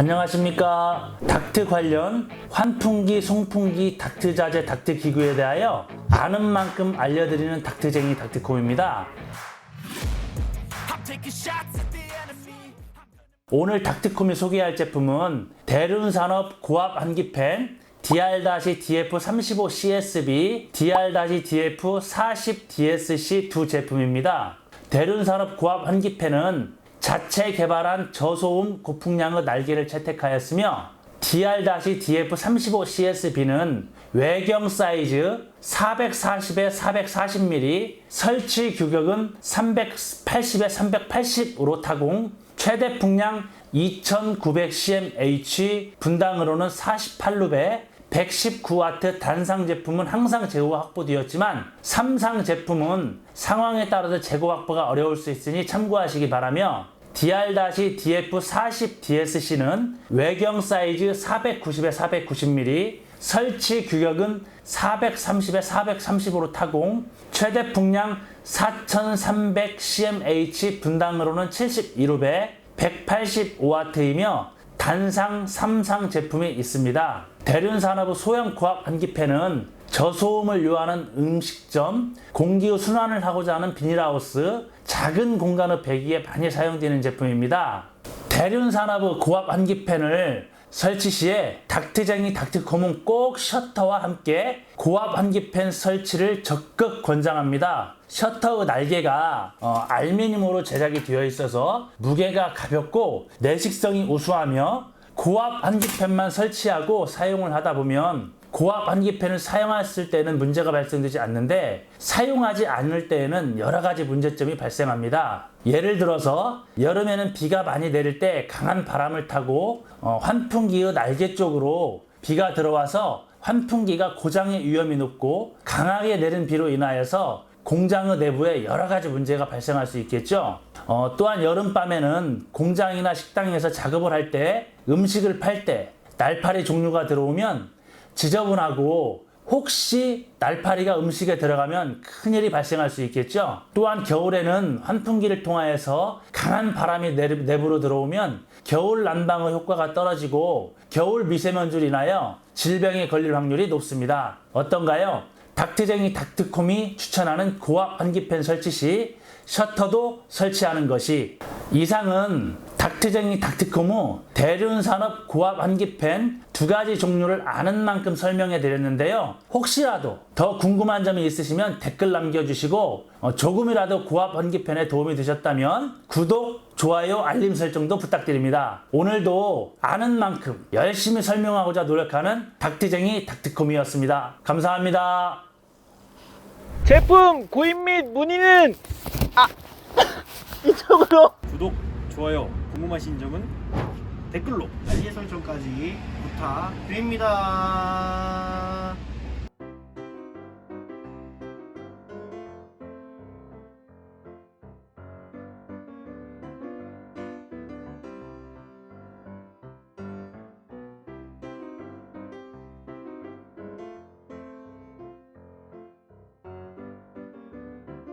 안녕하십니까. 닥트 관련 환풍기, 송풍기, 닥트 자재, 닥트 기구에 대하여 아는 만큼 알려드리는 닥트쟁이 닥트콤입니다. 오늘 닥트콤이 소개할 제품은 대륜산업 고압 한기팬 DR-DF35CSB, DR-DF40DSC 두 제품입니다. 대륜산업 고압 한기팬은 자체 개발한 저소음 고풍량의 날개를 채택하였으며 DR-DF35CSB는 외경 사이즈 440에 440mm, 설치 규격은 380에 380으로 타공, 최대 풍량 2900cmh, 분당으로는 48 룹에 119W 단상 제품은 항상 재고가 확보되었지만 삼상 제품은 상황에 따라서 재고 확보가 어려울 수 있으니 참고하시기 바라며 DR-DF40DSC는 외경 사이즈 490에 490mm, 설치 규격은 430에 430으로 타공, 최대 풍량 4300cmh 분당으로는 72룹에 185W이며 단상 3상 제품이 있습니다. 대륜산업의 소형 고압 한기팬은 저소음을 요하는 음식점, 공기의 순환을 하고자 하는 비닐하우스, 작은 공간의 배기에 많이 사용되는 제품입니다. 대륜산업의 고압 한기팬을 설치 시에 닥트쟁이 닥트콤은 꼭 셔터와 함께 고압 한기팬 설치를 적극 권장합니다. 셔터의 날개가 어, 알루미늄으로 제작이 되어 있어서 무게가 가볍고 내식성이 우수하며 고압 한기팬만 설치하고 사용을 하다 보면 고압 한기팬을 사용했을 때는 문제가 발생되지 않는데 사용하지 않을 때에는 여러 가지 문제점이 발생합니다. 예를 들어서 여름에는 비가 많이 내릴 때 강한 바람을 타고 어, 환풍기의 날개 쪽으로 비가 들어와서 환풍기가 고장의 위험이 높고 강하게 내린 비로 인하여서 공장의 내부에 여러 가지 문제가 발생할 수 있겠죠. 어, 또한 여름밤에는 공장이나 식당에서 작업을 할 때 음식을 팔 때 날파리 종류가 들어오면 지저분하고 혹시 날파리가 음식에 들어가면 큰일이 발생할 수 있겠죠. 또한 겨울에는 환풍기를 통하여서 강한 바람이 내부로 들어오면 겨울 난방의 효과가 떨어지고 겨울 미세먼지로 인하여 질병에 걸릴 확률이 높습니다. 어떤가요? 닥트쟁이 닥트콤이 추천하는 고압 환기팬 설치 시 셔터도 설치하는 것이 이상은 닥트쟁이 닥트콤의 대륜산업 고압 환기팬 두 가지 종류를 아는 만큼 설명해 드렸는데요. 혹시라도 더 궁금한 점이 있으시면 댓글 남겨주시고 어, 조금이라도 고압 환기팬에 도움이 되셨다면 구독, 좋아요, 알림 설정도 부탁드립니다. 오늘도 아는 만큼 열심히 설명하고자 노력하는 닥트쟁이 닥트콤이었습니다. 감사합니다. 제품 구입 및 문의는 아 이쪽으로 구독, 좋아요, 궁금하신 점은 댓글로 알림 설정까지 부탁드립니다.